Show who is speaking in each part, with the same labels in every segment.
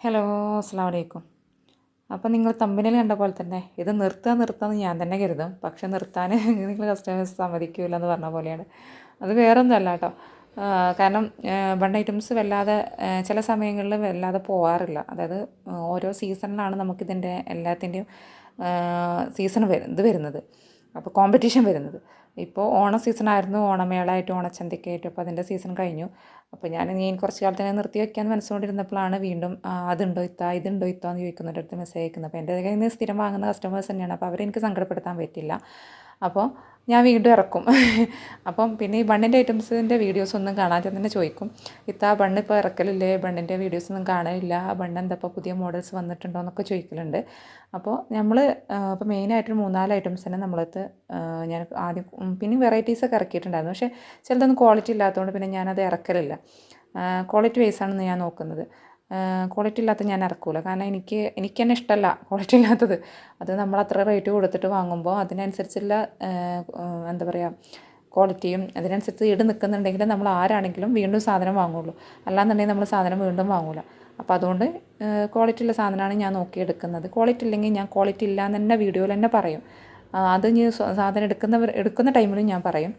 Speaker 1: Hello അസ്സാം വലൈക്കും അപ്പോൾ നിങ്ങൾ തമ്പിനിൽ കണ്ട പോലെ തന്നെ ഇത് നിർത്തുക നിർത്താമെന്ന് ഞാൻ തന്നെ കരുതും. പക്ഷെ നിർത്താൻ നിങ്ങൾ കസ്റ്റമേഴ്സ് സമ്മതിക്കില്ല എന്ന് പറഞ്ഞ പോലെയാണ്. അത് വേറെ ഒന്നുമല്ല കേട്ടോ കാരണം ബണ്ട് ഐറ്റംസ് വല്ലാതെ ചില സമയങ്ങളിൽ വല്ലാതെ പോകാറില്ല അതായത് ഓരോ സീസണിലാണ് നമുക്കിതിന്റെ എല്ലാത്തിന്റെയും സീസൺ വരു ഇത് വരുന്നത്. അപ്പോൾ കോമ്പറ്റീഷൻ വരുന്നത്. ഇപ്പോൾ ഓണ സീസൺ ആയിരുന്നു ഓണമേളായിട്ട് ഓണച്ചന്തയ്ക്കായിട്ട് അപ്പോൾ അതിന്റെ സീസൺ കഴിഞ്ഞു. അപ്പോൾ ഞാൻ നീ കുറച്ച് കാലത്തിന് നിർത്തി വയ്ക്കാൻ മനസ്സുകൊണ്ടിരുന്നപ്പോഴാണ് വീണ്ടും അതുണ്ടോ ഇത്താ ഇതുണ്ടോ ഇത്തോ? എന്ന് ചോദിക്കുന്നവരുടെ അടുത്ത് മെസ്സേജ് അയക്കുന്നത്. അപ്പോൾ എന്റെ കയ്യിൽ നിന്ന് സ്ഥിരം വാങ്ങുന്ന കസ്റ്റമേഴ്സ് തന്നെയാണ്. അപ്പോൾ അവരെനിക്ക് സങ്കടപ്പെടുത്താൻ പറ്റില്ല. അപ്പോൾ ഞാൻ വീണ്ടും ഇറക്കും. അപ്പം പിന്നെ ഈ ബണ്ണിന്റെ ഐറ്റംസിന്റെ വീഡിയോസ് ഒന്നും കാണാതെ തന്നെ ചോദിക്കും. ഇത്താ ബണ്ണ് ഇപ്പോൾ ഇറക്കലില്ലേ? ബണ്ണിന്റെ വീഡിയോസ് ഒന്നും കാണാനില്ല ആ ബണ്ണ് എന്താ ഇപ്പോൾ പുതിയ മോഡൽസ് വന്നിട്ടുണ്ടോ എന്നൊക്കെ ചോദിക്കലുണ്ട്. അപ്പോൾ നമ്മൾ ഇപ്പോൾ മെയിനായിട്ട് മൂന്നാൽ ഐറ്റംസ് തന്നെ നമ്മളത് ഞാൻ ആദ്യം പിന്നെ വെറൈറ്റീസ് ഒക്കെ ഇറക്കിയിട്ടുണ്ടായിരുന്നു. പക്ഷേ ചിലതൊന്നും ക്വാളിറ്റി ഇല്ലാത്തതുകൊണ്ട് പിന്നെ ഞാനത് ഇറക്കലില്ല. ക്വാളിറ്റി വൈസാണ് ഞാൻ നോക്കുന്നത്. ക്വാളിറ്റി ഇല്ലാത്ത ഞാൻ ഇറക്കൂല കാരണം എനിക്ക് എനിക്ക് തന്നെ ഇഷ്ടമല്ല ക്വാളിറ്റി ഇല്ലാത്തത്. അത് നമ്മൾ അത്ര റേറ്റ് കൊടുത്തിട്ട് വാങ്ങുമ്പോൾ അതിനനുസരിച്ചുള്ള എന്താ പറയുക ക്വാളിറ്റിയും അതിനനുസരിച്ച് ഈട് നിൽക്കുന്നുണ്ടെങ്കിൽ നമ്മൾ ആരാണെങ്കിലും വീണ്ടും സാധനം വാങ്ങുള്ളൂ. അല്ലാന്നുണ്ടെങ്കിൽ നമ്മൾ സാധനം വീണ്ടും വാങ്ങൂല. അപ്പോൾ അതുകൊണ്ട് ക്വാളിറ്റി ഉള്ള സാധനമാണ് ഞാൻ നോക്കിയെടുക്കുന്നത്. ക്വാളിറ്റി ഇല്ലെങ്കിൽ ഞാൻ ക്വാളിറ്റി ഇല്ല എന്ന് തന്നെ വീഡിയോയിൽ തന്നെ പറയും. അത് ഇനി സാധനം എടുക്കുന്നവർ എടുക്കുന്ന ടൈമിലും ഞാൻ പറയും.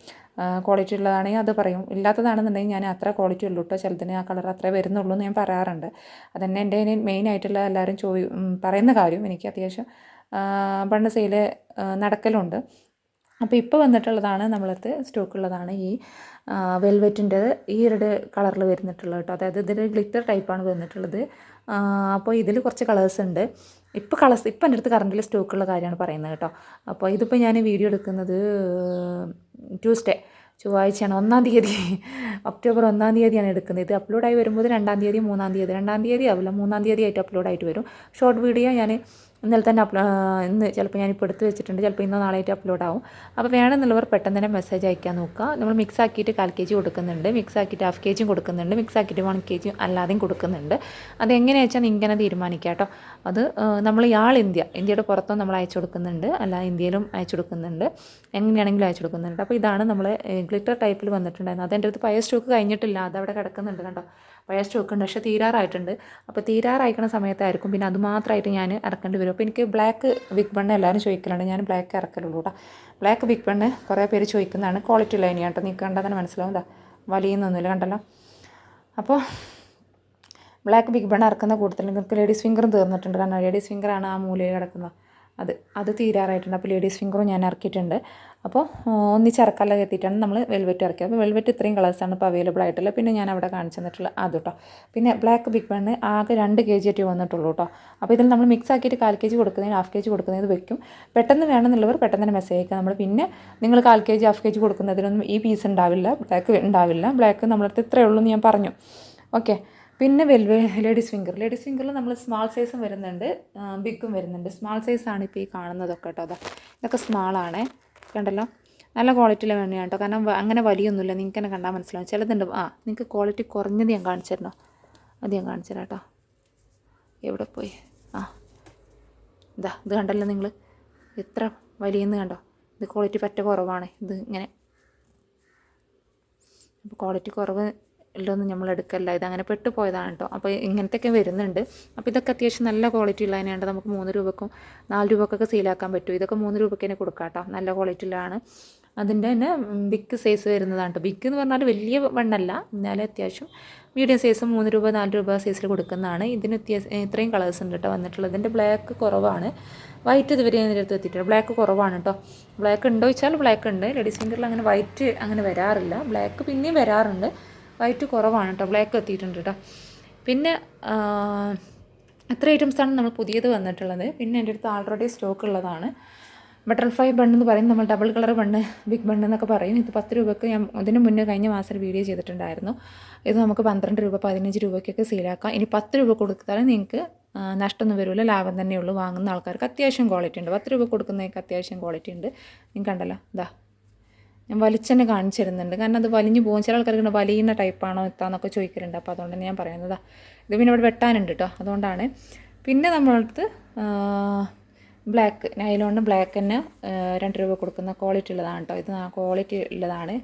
Speaker 1: ക്വാളിറ്റി ഉള്ളതാണെങ്കിൽ അത് പറയും. ഇല്ലാത്തതാണെന്നുണ്ടെങ്കിൽ ഞാൻ അത്ര ക്വാളിറ്റി ഉള്ളൂ കേട്ടോ ചിലതിന് ആ കളർ അത്രേ വരുന്നുള്ളൂ എന്ന് ഞാൻ പറയാറുണ്ട്. അതന്നെ എന്റെ മെയിൻ ആയിട്ടുള്ള എല്ലാവരും ചോദി പറയുന്ന കാര്യം എനിക്ക് അത്യാവശ്യം പണ്ട് സെയിൽ നടക്കലുണ്ട്. അപ്പോൾ ഇപ്പോൾ വന്നിട്ടുള്ളതാണ് നമ്മളടുത്ത് സ്റ്റോക്കുള്ളതാണ് ഈ വെൽവെറ്റിന്റെ ഈ റെഡ് കളറിൽ വരുന്നിട്ടുള്ളത് കേട്ടോ അതായത് ഇതിന്റെ ഗ്ലിറ്റർ ടൈപ്പാണ് വന്നിട്ടുള്ളത്. അപ്പോൾ ഇതിൽ കുറച്ച് കളേഴ്സ് ഉണ്ട്. ഇപ്പോൾ കളസ് ഇപ്പം എന്റെ അടുത്ത് കറണ്ടിൽ സ്റ്റോക്കുള്ള കാര്യമാണ് പറയുന്നത് കേട്ടോ. അപ്പോൾ ഇതിപ്പോൾ ഞാൻ വീഡിയോ എടുക്കുന്നത് ട്യൂസ്ഡേ ചൊവ്വാഴ്ചയാണ് ഒന്നാം തീയതി. ഒക്ടോബർ ഒന്നാം തീയതിയാണ് എടുക്കുന്നത്. ഇത് അപ്ലോഡായി വരുമ്പോൾ രണ്ടാം തീയതി മൂന്നാം തീയതി. രണ്ടാം തീയതി ആവില്ല മൂന്നാം തീയതി ആയിട്ട് അപ്ലോഡായിട്ട് വരും. ഷോർട്ട് വീഡിയോ ഞാൻ ഇന്നലെ തന്നെ അപ്ലോ ഇന്ന് ചിലപ്പോൾ ഞാനിപ്പോൾ എടുത്ത് വെച്ചിട്ടുണ്ട്. ചിലപ്പോൾ ഇന്നോ നാളെയായിട്ട് അപ്ലോഡ് ആവും. അപ്പോൾ വേണമെന്നുള്ളവർ പെട്ടെന്ന് തന്നെ മെസ്സേജ് അയക്കാൻ നോക്കുക. നമ്മൾ മിക്സ് ആക്കിയിട്ട് കാൽ കെ ജി കൊടുക്കുന്നുണ്ട്. മിക്സ് ആക്കിയിട്ട് ഹാഫ് കെ ജിയും കൊടുക്കുന്നുണ്ട്. മിക്സ് ആക്കിയിട്ട് വൺ കെ ജി അല്ലാതെയും കൊടുക്കുന്നുണ്ട്. അത് എങ്ങനെയാ വെച്ചാൽ ഇങ്ങനെ തീരുമാനിക്കുക കേട്ടോ. അത് നമ്മൾ ഇയാൾ ഇന്ത്യ. ഇന്ത്യയുടെ പുറത്തും നമ്മൾ അയച്ചു കൊടുക്കുന്നുണ്ട്. അല്ല ഇന്ത്യയിലും അയച്ചു കൊടുക്കുന്നുണ്ട്. എങ്ങനെയാണെങ്കിലും അയച്ചു കൊടുക്കുന്നുണ്ട്. അപ്പോൾ ഇതാണ് നമ്മൾ ഗ്ലിറ്റർ ടൈപ്പിൽ വന്നിട്ടുണ്ടായിരുന്നത്. അതെന്റെ അടുത്ത് പഴയ സ്റ്റോക്ക് കഴിഞ്ഞിട്ടില്ല. അതവിടെ കിടക്കുന്നുണ്ട് കണ്ടോ. പഴയ സ്റ്റോക്ക് ഉണ്ട് പക്ഷേ തീരാറായിട്ടുണ്ട്. അപ്പോൾ തീരാറായിക്കുന്ന സമയത്തായിരിക്കും പിന്നെ അതുമാത്രമായിട്ട് ഞാൻ ഇറക്കേണ്ടി വരും. അപ്പോൾ എനിക്ക് ബ്ലാക്ക് വിഗ് ബണ്ണ് എല്ലാവരും ചോദിക്കലുണ്ട്. ഞാൻ ബ്ലാക്ക് ഇറക്കലുള്ളൂ കേട്ടോ. ബ്ലാക്ക് വിഗ് ബണ്ണ് കുറേ പേര് ചോദിക്കുന്നതാണ്. ക്വാളിറ്റി ഇനി കേട്ടോ. നീ കണ്ടാൽ തന്നെ മനസ്സിലാവും. എന്താ വലിയൊന്നുമില്ല കണ്ടല്ലോ. അപ്പോൾ ബ്ലാക്ക് ബിഗ് ബൺ ഇറക്കുന്ന കൂട്ടത്തിൽ നിങ്ങൾക്ക് ലേഡീസ് ഫിംഗറും തീർന്നിട്ടുണ്ട്. കാരണം ലേഡീസ് ഫിംഗറാണ് ആ മൂലയിൽ കിടക്കുന്നത്. അത് അത് തീരാറായിട്ടുണ്ട്. അപ്പോൾ ലേഡീസ് ഫിംഗറും ഞാൻ ഇറക്കിയിട്ടുണ്ട്. അപ്പോൾ ഒന്നിച്ചിറക്കാനുള്ള എത്തിയിട്ടാണ് നമ്മൾ വെൽവെറ്റ് ഇറക്കിയത്. അപ്പോൾ വെൽവെറ്റ് ഇത്രയും കളേഴ്സാണ് ഇപ്പോൾ അവൈലബിൾ ആയിട്ടുള്ളത്. പിന്നെ ഞാൻ അവിടെ കാണിച്ചു തന്നിട്ടുള്ള അത് കേട്ടോ. പിന്നെ ബ്ലാക്ക് ബിഗ് ബണ്ണ് ആകെ രണ്ട് കെ ജി ആയിട്ട് വന്നിട്ടുള്ളൂ കേട്ടോ. അപ്പോൾ ഇതിൽ നമ്മൾ മിക്സ് ആക്കിയിട്ട് കാൽ കെ ജി കൊടുക്കുന്നതിന് ഹാഫ് കെ ജി കൊടുക്കുന്നത് വെക്കും. പെട്ടെന്ന് വേണമെന്നുള്ളവർ പെട്ടെന്ന് തന്നെ മെസ്സേജ് അയക്കുക. നമ്മൾ പിന്നെ നിങ്ങൾ കാൽ K G half K G കൊടുക്കുന്നതിനൊന്നും ഈ പീസ് ഉണ്ടാവില്ല. ബ്ലാക്ക് ഉണ്ടാവില്ല. ബ്ലാക്ക് നമ്മളടുത്ത് ഇത്രയേ ഉള്ളൂ എന്ന് ഞാൻ പറഞ്ഞു. ഓക്കെ പിന്നെ വെൽവെ ലേഡീസ് ഫിംഗർ ലേഡീസ് ഫിംഗറിൽ നമ്മൾ സ്മാൾ സൈസും വരുന്നുണ്ട്. ബിഗും വരുന്നുണ്ട്. സ്മാൾ സൈസാണ് ഇപ്പോൾ ഈ കാണുന്നതൊക്കെ കേട്ടോ അതാ ഇതൊക്കെ സ്മാളാണേ കണ്ടല്ലോ? നല്ല ക്വാളിറ്റിയിൽ വേണം കേട്ടോ കാരണം അങ്ങനെ വലിയൊന്നുമില്ല നിങ്ങൾക്ക് തന്നെ കണ്ടാൽ മനസ്സിലാവും. ചിലതുണ്ട്. ആ നിങ്ങൾക്ക് ക്വാളിറ്റി കുറഞ്ഞത് ഞാൻ കാണിച്ചു തരണോ അത് ഞാൻ കാണിച്ചു കേട്ടോ എവിടെ പോയി? ആ ഇതാ ഇത് കണ്ടല്ലോ നിങ്ങൾ എത്ര വലിയെന്ന് കണ്ടോ? ഇത് ക്വാളിറ്റി പറ്റ കുറവാണ്. ഇത് ഇങ്ങനെ. അപ്പോൾ ക്വാളിറ്റി കുറവ് ഉള്ളതൊന്നും നമ്മൾ എടുക്കല്ല ഇതങ്ങനെ പെട്ടു പോയതാണ് കേട്ടോ അപ്പോൾ ഇങ്ങനത്തെയൊക്കെ വരുന്നുണ്ട്. അപ്പോൾ ഇതൊക്കെ അത്യാവശ്യം നല്ല ക്വാളിറ്റി ഉള്ളതിനാണ്ട് നമുക്ക് മൂന്ന് രൂപക്കും നാല് രൂപക്കൊക്കെ സെയിലാക്കാൻ പറ്റും. ഇതൊക്കെ മൂന്ന് രൂപയ്ക്ക് തന്നെ കൊടുക്കാം കേട്ടോ. നല്ല ക്വാളിറ്റി ഉള്ളതാണ് അതിന്റെ തന്നെ ബിഗ് സൈസ് വരുന്നതാണ് കേട്ടോ ബിഗ് എന്ന് പറഞ്ഞാൽ വലിയ വണ്ണല്ല. എന്നാലും അത്യാവശ്യം മീഡിയം സൈസ് മൂന്ന് രൂപ നാല് രൂപ സൈസിൽ കൊടുക്കുന്നതാണ്. ഇതിന് ഇത്രയും കളേഴ്സ് ഉണ്ട് കേട്ടോ വന്നിട്ടുള്ളത്. ഇതിന്റെ ബ്ലാക്ക് കുറവാണ്. വൈറ്റ് ഇതുവരെ അതിന്റെ അടുത്ത് എത്തിയിട്ടില്ല. ബ്ലാക്ക് കുറവാണ് കേട്ടോ. ബ്ലാക്ക് ഉണ്ടോ ചോദിച്ചാൽ ബ്ലാക്ക് ഉണ്ട്. ലേഡീസ് ഫിംഗറിൽ അങ്ങനെ വൈറ്റ് അങ്ങനെ വരാറില്ല. ബ്ലാക്ക് പിന്നെയും വരാറുണ്ട്. വൈറ്റ് കുറവാണ് കേട്ടോ. ബ്ലാക്ക് എത്തിയിട്ടുണ്ട് കേട്ടോ. പിന്നെ ആ, ഇത്ര ഐറ്റംസാണ് നമ്മൾ പുതിയത് വന്നിട്ടുള്ളത്. പിന്നെ എന്റെ അടുത്ത് ആൾറെഡി സ്റ്റോക്ക് ഉള്ളതാണ്. ബട്ടർഫ്ലൈ ബണ്ണ് എന്ന് പറയും നമ്മൾ double colour bun big bun എന്നൊക്കെ പറയും. ഇത് പത്ത് രൂപയ്ക്ക് ഞാൻ ഇതിന് മുന്നേ കഴിഞ്ഞ മാസം വീഡിയോ ചെയ്തിട്ടുണ്ടായിരുന്നു. ഇത് നമുക്ക് പന്ത്രണ്ട് രൂപ പതിനഞ്ച് രൂപയ്ക്കൊക്കെ സെയിലാക്കാം ഇനി പത്ത് രൂപ കൊടുത്താലും നിങ്ങൾക്ക് നഷ്ടമൊന്നും വരില്ല. ലാഭം തന്നെയുള്ളൂ. വാങ്ങുന്ന ആൾക്കാർക്ക് അത്യാവശ്യം ക്വാളിറ്റി ഉണ്ട്. പത്ത് രൂപ കൊടുക്കുന്നതൊക്കെ അത്യാവശ്യം ക്വാളിറ്റി ഉണ്ട്. നിങ്ങൾക്ക് കണ്ടല്ലോ. ഇതാ ഞാൻ വലിച്ചെന്നെ കാണിച്ചു കാരണം അത് വലിഞ്ഞു പോകും. ചില ആൾക്കാർക്ക് വലിയുന്ന ടൈപ്പാണോ എത്താന്നൊക്കെ ചോദിക്കലുണ്ട്. അപ്പോൾ അതുകൊണ്ട് തന്നെ ഞാൻ പറയുന്നതാ. ഇത് പിന്നെ ഇവിടെ വെട്ടാനുണ്ട് കേട്ടോ അതുകൊണ്ടാണ്. പിന്നെ നമ്മളടുത്ത് ബ്ലാക്ക് നൈലോണിന് ബ്ലാക്ക് തന്നെ രണ്ട് രൂപ കൊടുക്കുന്ന ക്വാളിറ്റി ഉള്ളതാണ് കേട്ടോ ഇത് ക്വാളിറ്റി ഉള്ളതാണ്.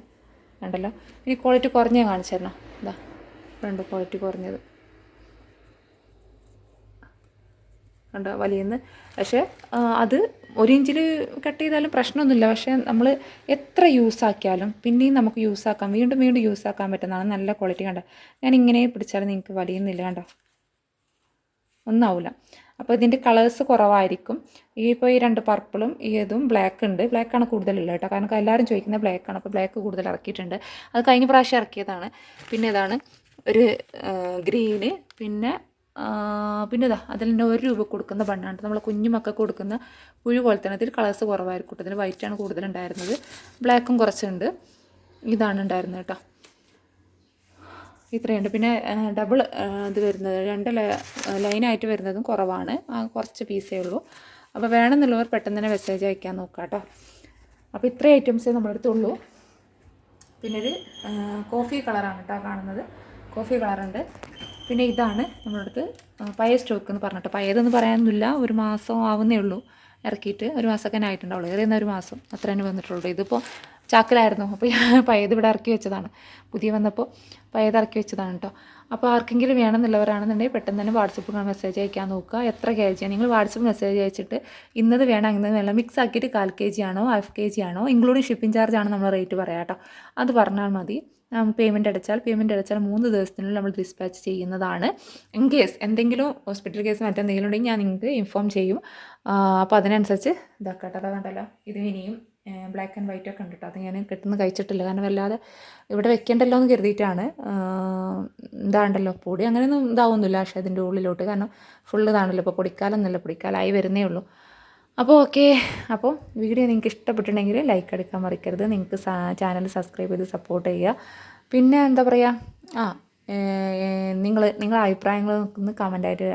Speaker 1: ഉണ്ടല്ലോ ഇനി ക്വാളിറ്റി കുറഞ്ഞേ കാണിച്ചു തരണം ഇതാ രണ്ട് ക്വാളിറ്റി കുറഞ്ഞത്. കണ്ടോ വലിയെന്ന്. പക്ഷേ അത് ഒരു ഇഞ്ചിൽ കട്ട് ചെയ്താലും പ്രശ്നമൊന്നുമില്ല. പക്ഷേ നമ്മൾ എത്ര യൂസ് ആക്കിയാലും പിന്നെയും നമുക്ക് യൂസ് ആക്കാം. വീണ്ടും വീണ്ടും യൂസ് ആക്കാൻ പറ്റുന്നതാണ് നല്ല ക്വാളിറ്റി കണ്ടോ. ഞാൻ ഇങ്ങനെ പിടിച്ചാൽ നിങ്ങൾക്ക് വലിയുന്നില്ല കണ്ടോ. ഒന്നാവില്ല അപ്പോൾ ഇതിന്റെ കളേഴ്സ് കുറവായിരിക്കും. ഈ ഇപ്പോൾ ഈ രണ്ട് പർപ്പിളും ഈ ഇതും ബ്ലാക്ക് ഉണ്ട്. ബ്ലാക്കാണ് കൂടുതലുള്ളത് കേട്ടോ. കാരണം എല്ലാവരും ചോദിക്കുന്നത് ബ്ലാക്കാണ് അപ്പോൾ ബ്ലാക്ക് കൂടുതൽ ഇറക്കിയിട്ടുണ്ട്. അത് കഴിഞ്ഞ പ്രാവശ്യം ഇറക്കിയതാണ്. പിന്നെ ഇതാണ് ഒരു ഗ്രീന് പിന്നെ പിന്നെ ഇതാ അതിൽ തന്നെ ഒരു രൂപ കൊടുക്കുന്ന ബണ്ണാണ്. നമ്മൾ കുഞ്ഞുമൊക്കെ കൊടുക്കുന്ന പുഴു പോലെ തന്നെ ഇതിൽ കളേഴ്സ് കുറവായിരിക്കും. ഇതിന് വൈറ്റാണ് കൂടുതലുണ്ടായിരുന്നത്. ബ്ലാക്കും കുറച്ചുണ്ട്. ഇതാണ് ഉണ്ടായിരുന്നത് കേട്ടോ. ഇത്രയുണ്ട്. പിന്നെ ഡബിൾ ഇത് വരുന്നത് രണ്ട് ലൈനായിട്ട് വരുന്നതും കുറവാണ്. കുറച്ച് പീസേ ഉള്ളൂ. അപ്പോൾ വേണമെന്നുള്ളവർ പെട്ടെന്ന് തന്നെ മെസ്സേജ് അയക്കാൻ നോക്കാം കേട്ടോ. അപ്പോൾ ഇത്രയും ഐറ്റംസേ നമ്മളെടുത്തുള്ളൂ പിന്നെ ഒരു കോഫി കളറാണ് കേട്ടോ കാണുന്നത്. കോഫി കളറുണ്ട് പിന്നെ ഇതാണ് നമ്മുടെ അടുത്ത് സ്റ്റോക്ക് എന്ന് പറഞ്ഞിട്ട്. പഴയതെന്ന് പറയാനൊന്നുമില്ല ഒരു മാസം ആവുന്നേ ഉള്ളൂ. ഇറക്കിയിട്ട് ഒരു മാസമൊക്കെ ആയിട്ടുണ്ടാവുള്ളൂ. ഏറിയുന്ന ഒരു മാസം അത്ര തന്നെ വന്നിട്ടുള്ളൂ. ഇതിപ്പോൾ ചാക്കിലായിരുന്നു. അപ്പോൾ ഞാൻ പഴയത് ഇവിടെ ഇറക്കി വെച്ചതാണ്. പുതിയ വന്നപ്പോൾ പഴയത് ഇറക്കി വെച്ചതാണ് കേട്ടോ അപ്പോൾ ആർക്കെങ്കിലും വേണമെന്നുള്ളവരാണെന്നുണ്ടെങ്കിൽ പെട്ടെന്ന് തന്നെ വാട്സപ്പ് മെസ്സേജ് അയക്കാൻ നോക്കുക. എത്ര കെ ജിയാണ് നിങ്ങൾ വാട്സപ്പ് മെസ്സേജ് അയച്ചിട്ട് ഇന്നത് വേണം ഇന്നത് വേണം. മിക്സ് ആക്കിയിട്ട് കാൽ കെ ജി ആണോ ഹാഫ് കെ ജി ആണോ ഇൻക്ലൂഡിങ് ഷിപ്പിംഗ് ചാർജ് ആണ് നമ്മൾ റേറ്റ് പറയാം കേട്ടോ അത് പറഞ്ഞാൽ മതി. പേയ്മെന്റ് അടച്ചാൽ പേയ്മെന്റ് അടച്ചാൽ മൂന്ന് ദിവസത്തിനുള്ളിൽ നമ്മൾ ഡിസ്പാച്ച് ചെയ്യുന്നതാണ്. ഇൻ കേസ് എന്തെങ്കിലും ഹോസ്പിറ്റൽ കേസ് മറ്റെന്തെങ്കിലും ഉണ്ടെങ്കിൽ ഞാൻ നിങ്ങൾക്ക് ഇൻഫോം ചെയ്യും. അപ്പോൾ അതിനനുസരിച്ച് ഇതാക്കട്ടെ. കണ്ടല്ലോ. ഇത് ഇനിയും ബ്ലാക്ക് ആൻഡ് വൈറ്റ് ഒക്കെ ഉണ്ട് കേട്ടോ അത് ഞാൻ കിട്ടുന്ന കഴിച്ചിട്ടില്ല. കാരണം വല്ലാതെ ഇവിടെ വെക്കേണ്ടല്ലോ എന്ന് കരുതിയിട്ടാണ്. ഇതാണ്ടല്ലോ. പൊടി അങ്ങനെയൊന്നും ഇതാവുന്നില്ല പക്ഷേ അതിന്റെ ഉള്ളിലോട്ട്. കാരണം ഫുൾ ഇതാണല്ലോ. ഇപ്പോൾ പൊടിക്കാലൊന്നുമല്ല. പൊടിക്കാലായി വരുന്നേ ഉള്ളൂ. അപ്പോൾ ഓക്കെ. അപ്പോൾ വീഡിയോ നിങ്ങൾക്ക് ഇഷ്ടപ്പെട്ടിട്ടുണ്ടെങ്കിൽ ലൈക്ക് എടുക്കാൻ മറിക്കരുത്. നിങ്ങൾക്ക് ചാനൽ സബ്സ്ക്രൈബ് ചെയ്ത് സപ്പോർട്ട് ചെയ്യുക. പിന്നെ എന്താ പറയുക? ആ നിങ്ങൾ നിങ്ങളുടെ അഭിപ്രായങ്ങൾ ഒന്ന് കമന്റായിട്ട്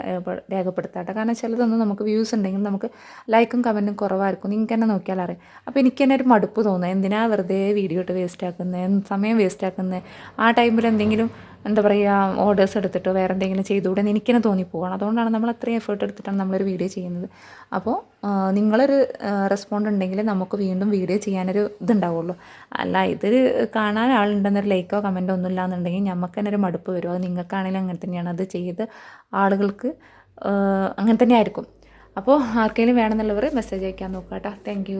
Speaker 1: രേഖപ്പെടുത്താട്ടെ. കാരണം ചിലതൊന്നും നമുക്ക് വ്യൂസ് ഉണ്ടെങ്കിൽ നമുക്ക് ലൈക്കും കമന്റും കുറവായിരിക്കും. നിങ്ങൾക്ക് തന്നെ നോക്കിയാൽ അറിയാം. അപ്പോൾ എനിക്ക് തന്നെ ഒരു മടുപ്പ് തോന്നുക എന്തിനാ വെറുതെ വീഡിയോ ഇട്ട് വേസ്റ്റ് ആക്കുന്നത് സമയം വേസ്റ്റ് ആക്കുന്നത് ആ ടൈമിൽ എന്തെങ്കിലും എന്താ പറയുക ഓർഡേഴ്സ് എടുത്തിട്ടോ വേറെ എന്തെങ്കിലും ചെയ്തുകൂടെ എന്ന് എനിക്ക് തന്നെ തോന്നിപ്പോവാണ്. അതുകൊണ്ടാണ് നമ്മൾ അത്രയും എഫേർട്ട് എടുത്തിട്ടാണ് നമ്മളൊരു വീഡിയോ ചെയ്യുന്നത്. അപ്പോൾ നിങ്ങളൊരു റെസ്പോണ്ട് ഉണ്ടെങ്കിൽ നമുക്ക് വീണ്ടും വീഡിയോ ചെയ്യാനൊരു ഇതുണ്ടാവുള്ളൂ. അല്ല ഇത് കാണാൻ ആളുണ്ടെന്നൊരു ലൈക്കോ കമന്റോ ഒന്നും ഇല്ലാന്നുണ്ടെങ്കിൽ നമുക്ക് തന്നെ ഒരു മടുപ്പ് വരും. നിങ്ങൾക്കാണെങ്കിലും അങ്ങനെ തന്നെയാണ്. അത് ചെയ്ത് ആളുകൾക്ക് അങ്ങനെ തന്നെ ആയിരിക്കും. അപ്പോൾ ആർക്കെങ്കിലും വേണമെന്നുള്ളവർ മെസ്സേജ് അയക്കാൻ നോക്കാം കേട്ടോ. താങ്ക്